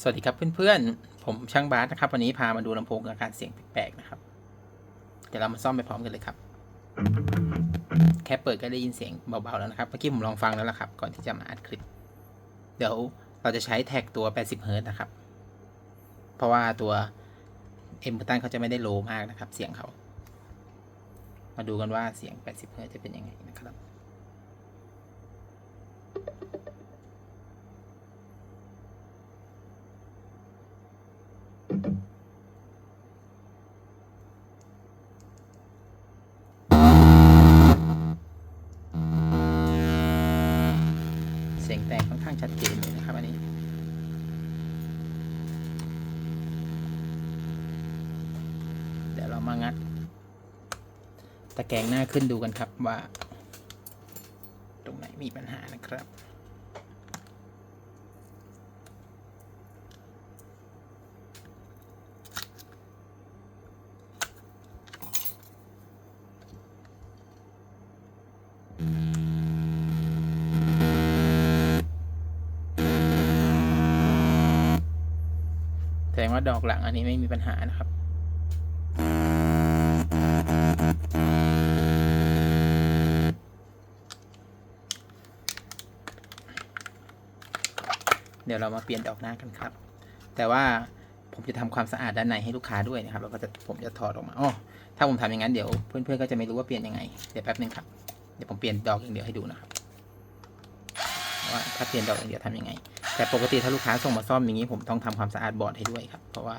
สวัสดีครับเพื่อนๆ ผมช่างบาสนะครับ วันนี้พามาดูลำโพงอาการเสียงแปลกๆนะครับ เดี๋ยวเรามาซ่อมไปพร้อมกันเลยครับ แค่เปิดก็ได้ยินเสียงเบาๆแล้วนะครับ เมื่อกี้ผมลองฟังแล้วล่ะครับ ก่อนที่จะมาอัดคลิป เดี๋ยวเราจะใช้แท็กตัว 80เฮิร์ตนะครับ เพราะว่าตัวเอ็มตันเขาจะไม่ได้โลมากนะครับ เสียงเขา มาดูกันว่าเสียง 80เฮิร์ตจะเป็นยังไงนะครับางชัดเจนเลยนะครับอันนี้เดี๋ยวเรามางัด ตะแกรงหน้าขึ้นดูกันครับว่า ตรงไหนมีปัญหานะครับ แสดงว่าดอกหลังอันนี้ไม่มีปัญหานะครับ เดี๋ยวเรามาเปลี่ยนดอกหน้ากันครับ แต่ว่าผมจะทำความสะอาดด้านในให้ลูกค้าด้วยนะครับ แล้วก็จะผมจะถอดออกมาอ๋อถ้าผมทำอย่างนั้นเดี๋ยวเพื่อนๆก็จะไม่รู้ว่าเปลี่ยนยังไง เดี๋ยวแป๊บนึงครับ เดี๋ยวผมเปลี่ยนดอกอย่างเดียวให้ดูนะครับ ว่าถ้าเปลี่ยนดอกอย่างเดียวทำยังไง แต่ปกติถ้าลูกค้าส่งมาซ่อมอย่างนี้ผมต้องทำความสะอาดบอร์ดให้ด้วยครับ เพราะว่า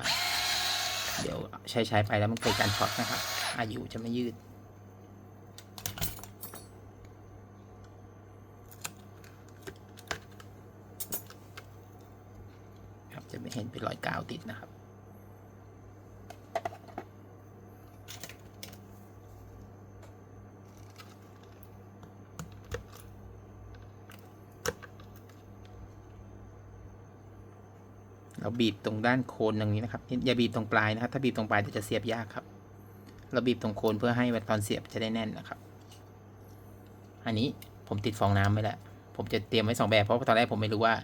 เดี๋ยวใช้ใช้ไปแล้วมันเกิดการช็อตนะครับ อายุจะไม่ยืดครับจะไม่เห็นเป็นรอยกาวติดนะครับ เราบีบตรงด้านโคนตรงนี้นะครับ อย่าบีบตรงปลายนะครับ ถ้าบีบตรงปลายจะเสียบยากครับ เราบีบตรงโคนเพื่อให้ตอนเสียบจะได้แน่นนะครับ อันนี้ผมติดฟองน้ำไว้แล้วผมจะเตรียมไว้สองแบบเพราะตอนแรกผมไม่รู้ว่า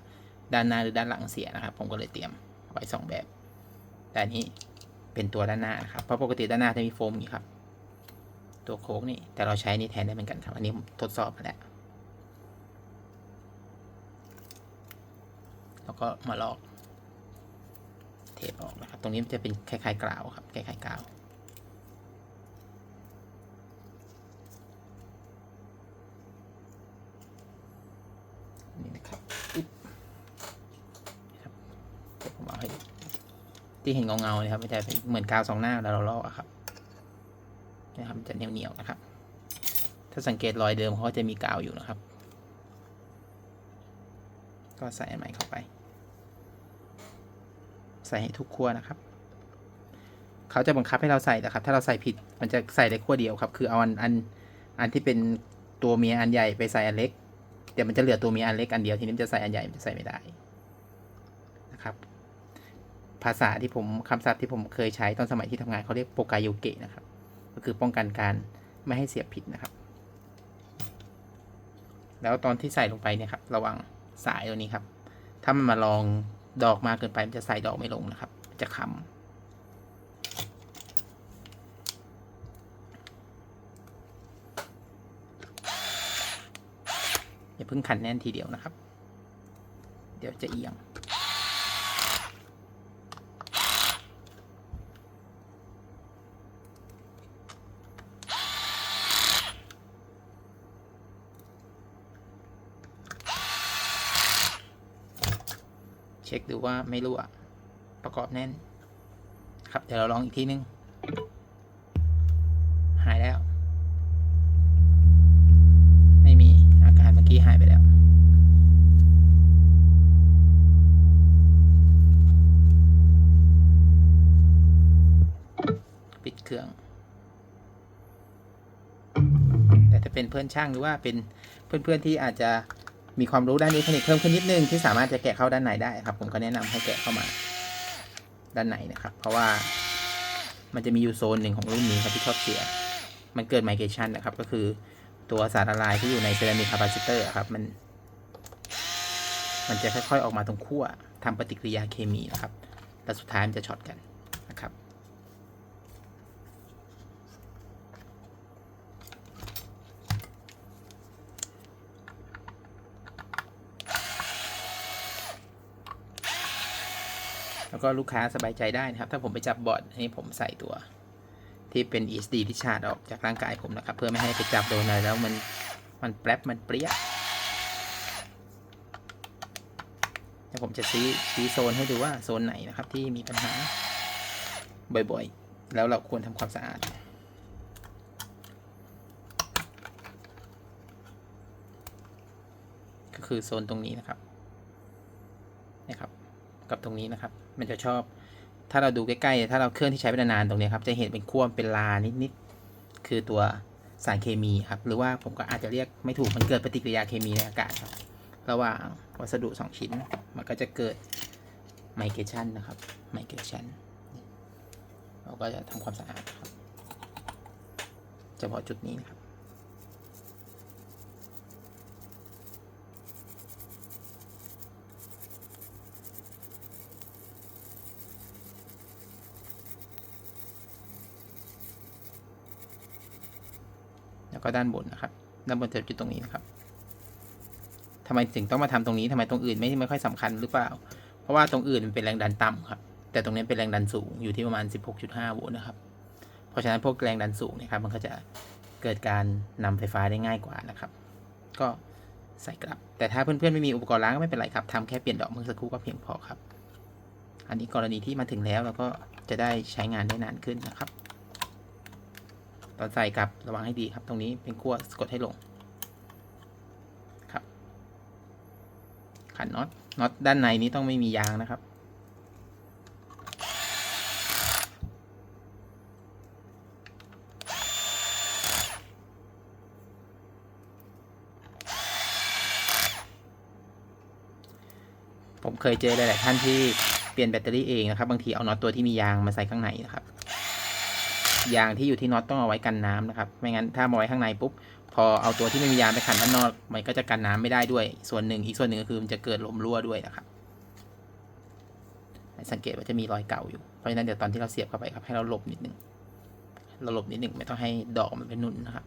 ด้านหน้าหรือด้านหลังเสียนะครับ ผมก็เลยเตรียมไว้สองแบบ แต่อันนี้เป็นตัวด้านหน้านะครับ เพราะปกติด้านหน้าจะมีโฟมอย่างนี้ครับ ตัวโค้งนี่ แต่เราใช้นี่แทนได้เหมือนกันครับ อันนี้ผมทดสอบมาแล้ว แล้วก็มาลอก เทปออกนะครับ ตรงนี้มันจะเป็นคล้ายๆกราวครับคล้ายๆกราวนี่นะครับครับเดี๋ยวผมเอาให้ที่เห็นเงาๆนะครับไม่ใช่เป็นเหมือนกาวสองหน้าแล้วเราลอกครับนะครับจะเหนียวๆนะครับ ถ้าสังเกตรอยเดิมเขาจะมีกาวอยู่นะครับ ก็ใส่อันใหม่เข้าไป ใส่ให้ทุกขั้วนะครับ เขาจะบังคับให้เราใส่นะครับ ถ้าเราใส่ผิดมันจะใส่ได้ขั้วเดียวครับ คือเอาอันอันอันที่เป็นตัวเมียอันใหญ่ไปใส่อันเล็กเดี๋ยวมันจะเหลือตัวเมียอันเล็กอันเดียวทีนี้มันจะใส่อันใหญ่มันจะใส่ไม่ได้นะครับ ภาษาที่ผมคำศัพท์ที่ผมเคยใช้ตอนสมัยที่ทำงานเขาเรียกโปกายโยเกะนะครับ ก็คือป้องกันการไม่ให้เสียบผิดนะครับ แล้วตอนที่ใส่ลงไปเนี่ยครับ ระวังสายตัวนี้ครับ ถ้ามันมาลอง ดอกมากเกินไปมันจะใส่ดอกไม่ลงนะครับ จะค้ำอย่าเพิ่งขันแน่นทีเดียวนะครับ เดี๋ยวจะเอียง ช็คดูว่าไม่รั่วประกอบแน่น ครับเดี๋ยวเราลองอีกทีนึง หายแล้ว ไม่มีอาการเมื่อกี้หายไปแล้วปิดเครื่อง แต่ถ้าเป็นเพื่อนช่างหรือว่าเป็นเพื่อนๆที่อาจจะ มีความรู้ด้านนี้เทคนิคเพิ่มขึ้นนิดนึงที่สามารถจะแกะเข้าด้านในได้ครับ ผมก็แนะนำให้แกะเข้ามาด้านในนะครับ เพราะว่ามันจะมีอยู่โซนหนึ่งของรุ่นนี้ครับที่ชอบเสีย มันเกิดไมเกชันนะครับ ก็คือตัวสารละลายที่อยู่ในเซรามิกคาปาซิเตอร์ครับมัน มันจะค่อยๆออกมาตรงขั้วทำปฏิกิริยาเคมีนะครับ แล้วสุดท้ายมันจะช็อตกันนะครับ แล้วก็ลูกค้าสบายใจได้นะครับ ถ้าผมไปจับบอร์ดอันนี้ผมใส่ตัวที่เป็น ESD ที่ชาร์จออกจากร่างกายผมนะครับ เพื่อไม่ให้ไปจับโดนอะไรแล้วมันมันแป๊บมันเปรี้ยเดี๋ยวผมจะชี้ชี้โซนให้ดูว่าโซนไหนนะครับ ที่มีปัญหาบ่อยๆ แล้วเราควรทำความสะอาด ก็คือโซนตรงนี้นะครับนะครับ กับตรงนี้นะครับ มันจะชอบ ถ้าเราดูใกล้ๆ ถ้าเราเครื่องที่ใช้ไปนานๆตรงนี้ครับ จะเห็นเป็นขั้วเป็นลานิดๆ คือตัวสารเคมีครับ หรือว่าผมก็อาจจะเรียกไม่ถูก มันเกิดปฏิกิริยาเคมีในอากาศครับ ระหว่างวัสดุสองชิ้น มันก็จะเกิดไมเกชันนะครับ ไมเกชันเราก็จะทำความสะอาดครับ เฉพาะจุดนี้นะครับ แล้วก็ด้านบนนะครับด้านบนเจะจุดตรงนี้นะครับทำไมถึงต้องมาทำตรงนี้ทำไมตรงอื่นไม่ไม่ค่อยสำคัญหรือเปล่า เพราะว่าตรงอื่นมันเป็นแรงดันต่ำครับ แต่ตรงนี้เป็นแรงดันสูงอยู่ที่ประมาณ 16.5 โวลต์นะครับ เพราะฉะนั้นพวกแรงดันสูงเนะครับมันก็จะเกิดการนำไฟฟ้าได้ง่ายกว่านะครับ ก็ใส่กลับ แต่ถ้าเพื่อนๆไม่มีอุปกรณ์ล้างก็ไม่เป็นไรครับทำแค่เปลี่ยนดอกเมื่อสักครู่ก็เพียงพอครับ อันนี้กรณีที่มาถึงแล้วเราก็จะได้ใช้งานได้นานขึ้นนะครับ ตอนใส่กลับระวังให้ดีครับ ตรงนี้เป็นขั้วกดให้ลงครับ ขันน็อตน็อตด้านในนี้ต้องไม่มียางนะครับผมเคยเจอหลาย ๆ ท่านที่เปลี่ยนแบตเตอรี่เองนะครับ บางทีเอาน็อตตัวที่มียางมาใส่ข้างในนะครับ ยางที่อยู่ที่น็อตต้องเอาไว้กันน้ำนะครับ ไม่งั้นถ้ามาไว้ข้างในปุ๊บ พอเอาตัวที่ไม่มียางไปขันข้านนอก มันก็จะกันน้ำไม่ได้ด้วย ส่วนหนึ่งอีกส่วนหนึ่งก็คือมันจะเกิดลมรั่วด้วยนะครับ สังเกตว่าจะมีรอยเก่าอยู่ เพราะฉะนั้นเดี๋ยวตอนที่เราเสียบเข้าไปครับให้เราหลบนิดหนึ่งเราหลบนิดหนึ่งไม่ต้องให้ดอกมันเป็นนุ่นนะครับ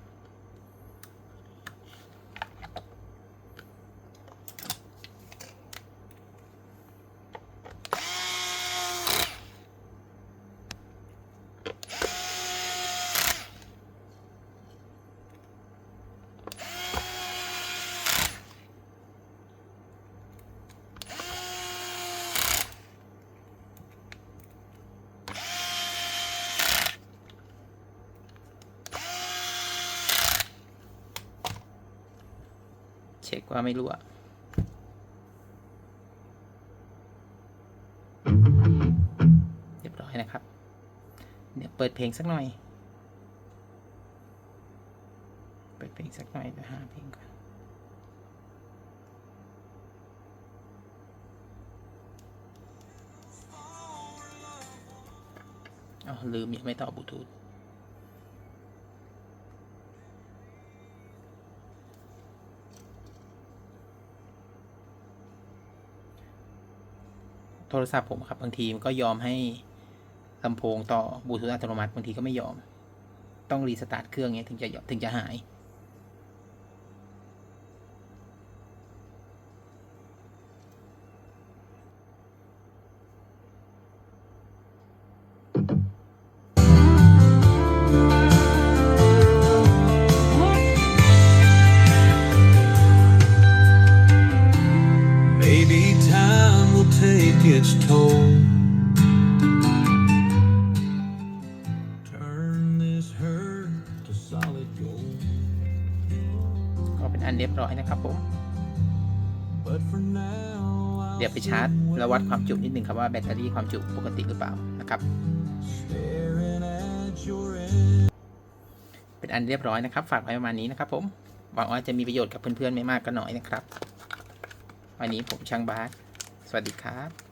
ช็คว่าไม่รั่วเรียบร้อยนะครับ เดี๋ยวเปิดเพลงสักหน่อย เปิดเพลงสักหน่อยเดี๋ยวหาเพลงก่อนอ๋อลืมยังไม่ต่อบลูทูธ โทรศัพท์ผมครับบางทีมันก็ยอมให้ลำโพงต่อบลูทูธอัตโนมัติบางทีก็ไม่ยอม ต้องรีสตาร์ทเครื่องเนี้ยถึงจะถึงจะหาย เป็นอันเรียบร้อยนะครับผม เดี๋ยวไปชาร์จแล้ววัดความจุนิดนึงครับว่าแบตเตอรี่ความจุปกติหรือเปล่านะครับ เป็นอันเรียบร้อยนะครับ ฝากไว้ประมาณนี้นะครับผม หวังว่าจะมีประโยชน์กับเพื่อนๆไม่มากก็น้อยนะครับ วันนี้ผมช่างบาสสวัสดีครับ